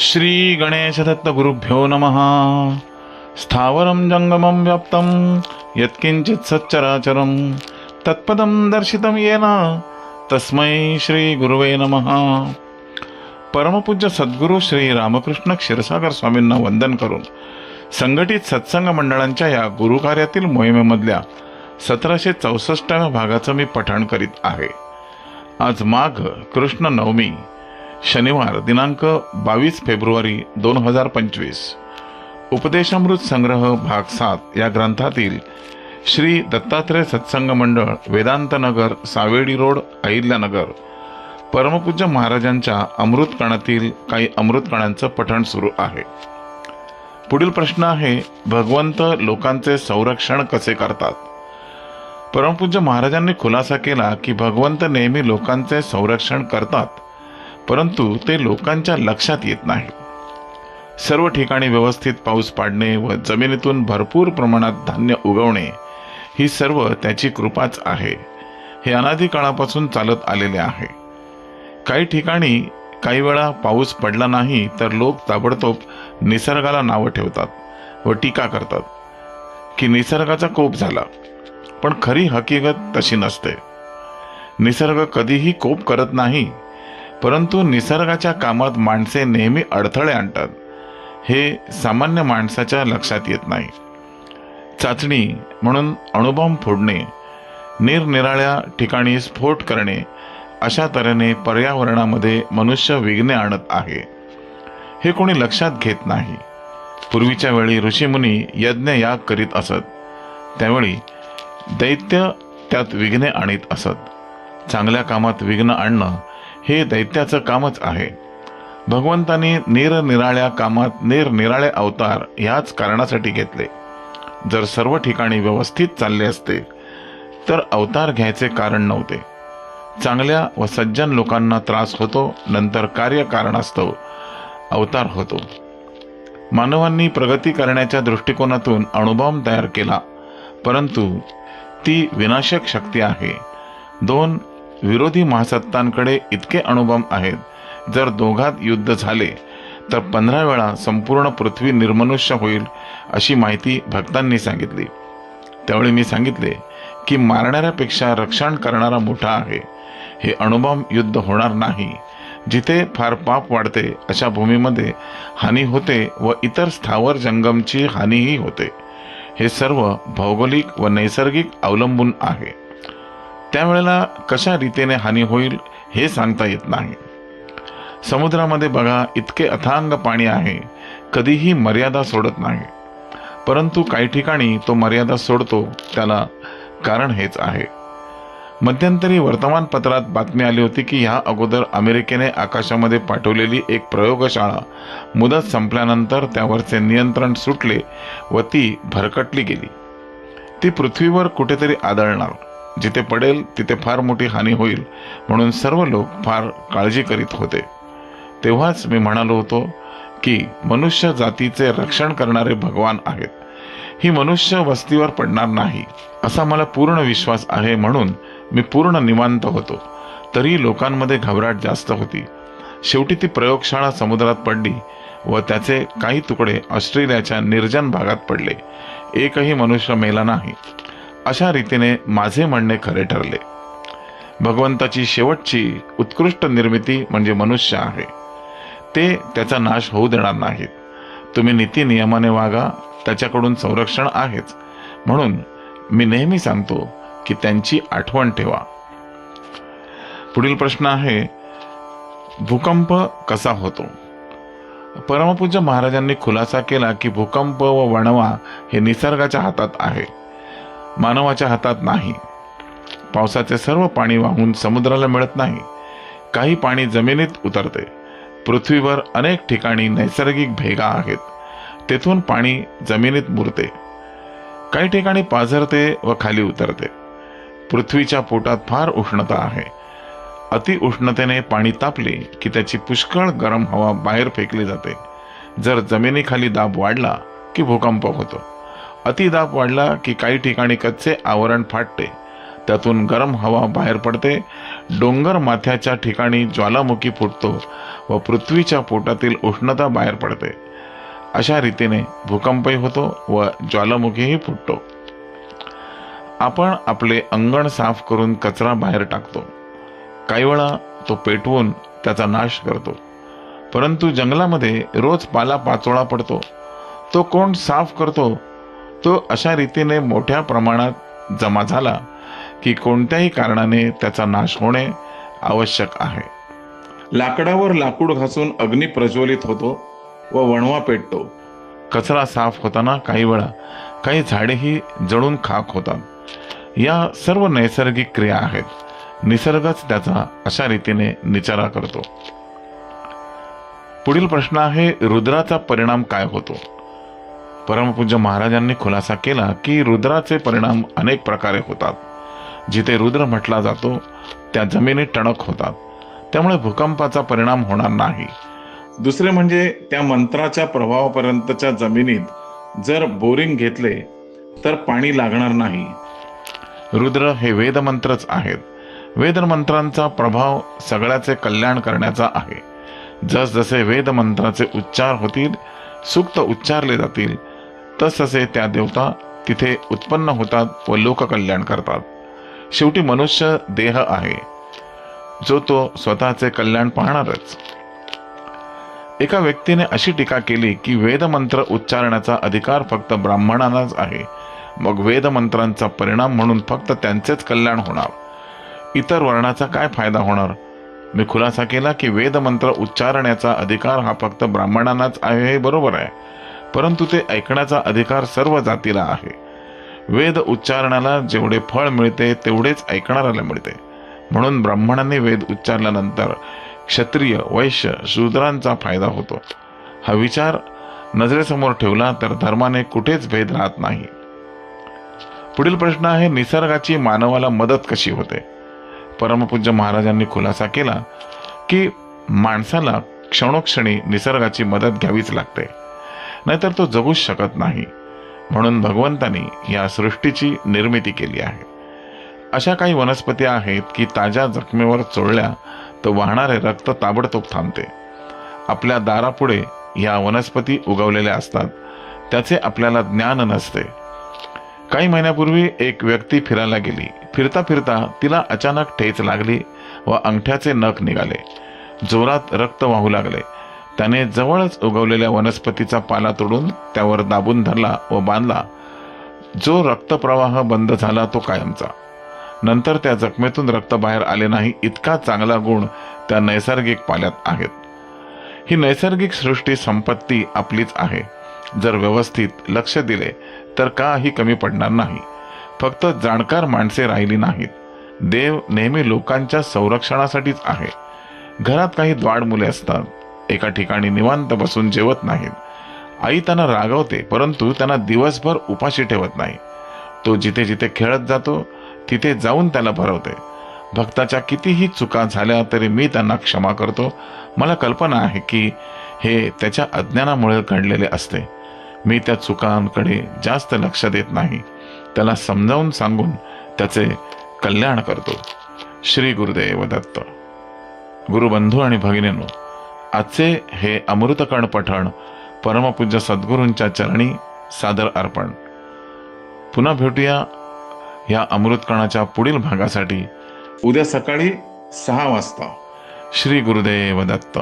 श्री गणेशदत्त गुरुभ्यो नमः। स्थावरं जङ्गमं व्याप्तं यत्किञ्चित् सच्चराचरं तत्पदं दर्शितं येन तस्मै श्रीगुरुवे नमः। परमपूज्य सद्गुरू श्री रामकृष्ण क्षीरसागर स्वामींना वंदन करून संघटित सत्संग मंडळांच्या या गुरुकार्यातील मोहिमेमधल्या सतराशे चौसष्टाव्या भागाचं मी पठण करीत आहे. आज माघ कृष्ण नवमी शनिवार दिनांक बावीस फेब्रुवारी दोन हजार पंचवीस. उपदेशामृत संग्रह भाग सात या ग्रंथातील श्री दत्तात्रय सत्संग मंडळ वेदांतनगर सावेडी रोड अहिल्यानगर परमपूज्य महाराजांच्या अमृतकणातील काही अमृतकणांचं पठण सुरू आहे. पुढील प्रश्न आहे भगवंत लोकांचे संरक्षण कसे करतात? परमपूज्य महाराजांनी खुलासा केला की भगवंत नेहमी लोकांचे संरक्षण करतात. परंतु ते लोकांच्या लक्षात येत नाही. सर्व ठिकाणी व्यवस्थित पाऊस पाडणे व जमिनीतून भरपूर प्रमाणात धान्य उगवणे ही सर्व त्याची कृपाच आहे. हे अनाधिकाळापासून चालत आलेले आहे. काही ठिकाणी काही वेळा पाऊस पडला नाही तर लोक ताबडतोब निसर्गाला नावं ठेवतात व टीका करतात की निसर्गाचा कोप झाला. पण खरी हकीकत तशी नसते. निसर्ग कधीही कोप करत नाही. परंतु निसर्गाच्या कामात माणसे नेहमी अडथळे आणतात. हे सामान्य माणसाच्या लक्षात येत नाही. चाचणी म्हणून अणुबॉम्ब फोडणे निरनिराळ्या ठिकाणी स्फोट करणे अशा तऱ्हेने पर्यावरणामध्ये मनुष्य विघ्ने आणत आहे. हे कोणी लक्षात घेत नाही. पूर्वीच्या वेळी ऋषीमुनी यज्ञ याग करीत असत. त्यावेळी दैत्य त्यात विघ्ने आणीत असत. चांगल्या कामात विघ्न आणणं हे दैत्याचं कामच आहे. भगवंतांनी निरनिराळ्या कामात निरनिराळे अवतार ह्याच कारणासाठी घेतले. जर सर्व ठिकाणी व्यवस्थित चालले असते तर अवतार घ्यायचे कारण नव्हते. चांगल्या व सज्जन लोकांना त्रास होतो नंतर कार्य कारणास्तव अवतार होतो. मानवांनी प्रगती करण्याच्या दृष्टिकोनातून अणुबॉम्ब तयार केला परंतु ती विनाशक शक्ती आहे. दोन विरोधी महासत्तांकडे इतके अणुबॉम्ब आहेत. जर दोघात युद्ध झाले तर पंधरा वेळा संपूर्ण पृथ्वी निर्मनुष्य होईल अशी माहिती भक्तांनी सांगितली. त्यावेळी मी सांगितले की मारणाऱ्यापेक्षा रक्षण करणारा मोठा आहे. हे अणुबॉम्ब युद्ध होणार नाही. जिथे फार पाप वाढते अशा भूमीमध्ये हानी होते व इतर स्थावर जंगमची हानीही होते. हे सर्व भौगोलिक व नैसर्गिक अवलंबून आहे. त्यावेळेला कशा रीतीने हानी होईल हे सांगता येत नाही. समुद्रामध्ये बघा इतके अथांग पाणी आहे कधीही मर्यादा सोडत नाही. परंतु काही ठिकाणी तो मर्यादा सोडतो त्याला कारण हेच आहे. मध्यंतरी वर्तमानपत्रात बातमी आली होती की ह्या अगोदर अमेरिकेने आकाशामध्ये पाठवलेली एक प्रयोगशाळा मुदत संपल्यानंतर त्यावरचे नियंत्रण सुटले व ती भरकटली गेली. ती पृथ्वीवर कुठेतरी आदळणार. जिथे पडेल तिथे फार मोठी हानी होईल म्हणून सर्व लोक फार काळजी करीत होते. तेव्हाच मी म्हणालो होतो की मनुष्य जातीचे रक्षण करणारे भगवान आहेत. ही मनुष्य वस्तीवर पडणार नाही असा मला पूर्ण विश्वास आहे म्हणून मी पूर्ण निवांत होतो. तरी लोकांमध्ये घबराट जास्त होती. शेवटी ती प्रयोगशाळा समुद्रात पडली व त्याचे काही तुकडे ऑस्ट्रेलियाच्या निर्जन भागात पडले. एकही मनुष्य मेला नाही. अशा रीतीने माझे म्हणणे खरे ठरले. भगवंताची शेवटची उत्कृष्ट निर्मिती म्हणजे मनुष्य आहे. ते त्याचा नाश होऊ देणार नाहीत. तुम्ही नीती नियमाने वागा त्याच्याकडून संरक्षण आहेच. म्हणून मी नेहमी सांगतो की त्यांची आठवण ठेवा. पुढील प्रश्न आहे भूकंप कसा होतो? परमपूज्य महाराजांनी खुलासा केला की भूकंप व वणवा हे निसर्गाच्या हातात आहे. मानवाच्या हातात नाही. पावसाचे सर्व पाणी वाहून समुद्राला मिळत नाही. काही पाणी जमिनीत उतरते. पृथ्वीवर अनेक ठिकाणी नैसर्गिक भेगा आहेत. तेथून पाणी जमिनीत मुरते. काही ठिकाणी पाझरते व खाली उतरते. पृथ्वीच्या पोटात फार उष्णता आहे. अति उष्णतेने पाणी तापले की त्याची पुष्कळ गरम हवा बाहेर फेकली जाते. जर जमिनीखाली दाब वाढला की भूकंप होतो. अतिदाब वाढला की काही ठिकाणी कच्चे आवरण फाटते. त्यातून गरम हवा बाहेर पडते. डोंगर माथ्याच्या ठिकाणी ज्वालामुखी फुटतो व पृथ्वीच्या पोटातील उष्णता बाहेर पडते. अशा रीतीने भूकंपही होतो व ज्वालामुखीही फुटतो. आपण आपले अंगण साफ करून कचरा बाहेर टाकतो. काही वेळा तो पेटवून त्याचा नाश करतो. परंतु जंगलामध्ये रोज पाला पाचोळा पडतो. तो कोण साफ करतो तो अशा रीतीने मोठ्या प्रमाणात जमा झाला की कोणत्याही कारणाने त्याचा नाश होणे आवश्यक आहे. लाकडावर लाकूड घासून अग्नी प्रज्वलित होतो व वणवा पेटतो. कचरा साफ होताना काही वेळा काही झाडेही जळून खाक होतात. या सर्व नैसर्गिक क्रिया आहेत. निसर्गच त्याचा अशा रीतीने निचारा करतो. पुढील प्रश्न आहे रुद्राचा परिणाम काय होतो? परमपूज्य महाराजांनी खुलासा केला की रुद्राचे परिणाम अनेक प्रकारे होतात. जिथे रुद्र म्हटला जातो त्या जमिनी टणक होतात. त्यामुळे भूकंपाचा परिणाम होणार नाही. दुसरे म्हणजे त्या मंत्राच्या प्रभावापर्यंतच्या जमिनीत जर बोरिंग घेतले तर पाणी लागणार नाही. रुद्र हे वेदमंत्रच आहेत. वेदमंत्रांचा प्रभाव सगळ्याचे कल्याण करण्याचा आहे. जसजसे वेदमंत्राचे उच्चार होतील सुक्त उच्चारले जातील तसतसे त्या देवता तिथे उत्पन्न होतात व लोककल्याण करतात. शेवटी मनुष्य देह आहे. जो तो स्वतःचे कल्याण पाहणारच. एका व्यक्तीने अशी टीका केली की वेदमंत्र उच्चारण्याचा अधिकार फक्त ब्राह्मणांनाच आहे. मग वेदमंत्रांचा परिणाम म्हणून फक्त त्यांचेच कल्याण होणार. इतर वर्णाचा काय फायदा होणार? मी खुलासा केला की वेदमंत्र उच्चारण्याचा अधिकार हा फक्त ब्राह्मणांनाच आहे हे बरोबर आहे. परंतु ते ऐकण्याचा अधिकार सर्व जातीला आहे. वेद उच्चारण्याला जेवढे फळ मिळते तेवढेच ऐकणाऱ्याला मिळते. म्हणून ब्राह्मणांनी वेद उच्चारल्यानंतर क्षत्रिय वैश्य शूद्रांचा फायदा होतो. हा विचार नजरेसमोर ठेवला तर धर्माने कुठेच भेद राहत नाही. पुढील प्रश्न आहे निसर्गाची मानवाला मदत कशी होते? परमपूज्य महाराजांनी खुलासा केला की माणसाला क्षणोक्षणी निसर्गाची मदत घ्यावीच लागते. नाहीतर तो जगूच शकत नाही. म्हणून भगवंतानी या सृष्टीची निर्मिती केली आहे. अशा काही वनस्पती आहेत की ताज्या जखमेवर चोळल्या तर वाहणारे रक्त ताबडतोब थांबते. आपल्या दारापुढे या वनस्पती उगवलेल्या असतात. त्याचे आपल्याला ज्ञान नसते. काही महिन्यापूर्वी एक व्यक्ती फिरायला गेली. फिरता फिरता तिला अचानक ठेच लागली व अंगठ्याचे नख निघाले. जोरात रक्त वाहू लागले. त्याने जवळच उगवलेल्या वनस्पतीचा पाला तोडून त्यावर दाबून धरला व बांधला. जो रक्तप्रवाह बंद झाला तो कायमचा. नंतर त्या जखमेतून रक्त बाहेर आले नाही इतका चांगला गुण त्या नैसर्गिक पाल्यात आहेत. ही नैसर्गिक सृष्टी संपत्ती आपलीच आहे. जर व्यवस्थित लक्ष दिले तर काही कमी पडणार नाही. फक्त जाणकार माणसे राहिली नाहीत. देव नेहमी लोकांच्या संरक्षणासाठीच आहे. घरात काही द्वाड मुले असतात. एका ठिकाणी निवांत बसून जेवत नाहीत. आई त्यांना रागवते परंतु त्यांना दिवसभर उपाशी ठेवत नाही. तो जिथे जिथे खेळत जातो तिथे जाऊन त्याला भरवते. भक्ताच्या कितीही चुका झाल्या तरी मी त्यांना क्षमा करतो. मला कल्पना आहे की हे त्याच्या अज्ञानामुळे घडलेले असते. मी त्या चुकांकडे जास्त लक्ष देत नाही. त्याला समजावून सांगून त्याचे कल्याण करतो. श्री गुरुदेव दत्त. गुरुबंधू आणि भगिनीनो आजचे हे अमृतकण पठण परमपूज्य सद्गुरूंच्या चरणी सादर अर्पण. पुन्हा भेटूया या अमृतकणाच्या पुढील भागासाठी. उद्या सकाळी सहा वाजता. श्री गुरुदेव दत्त.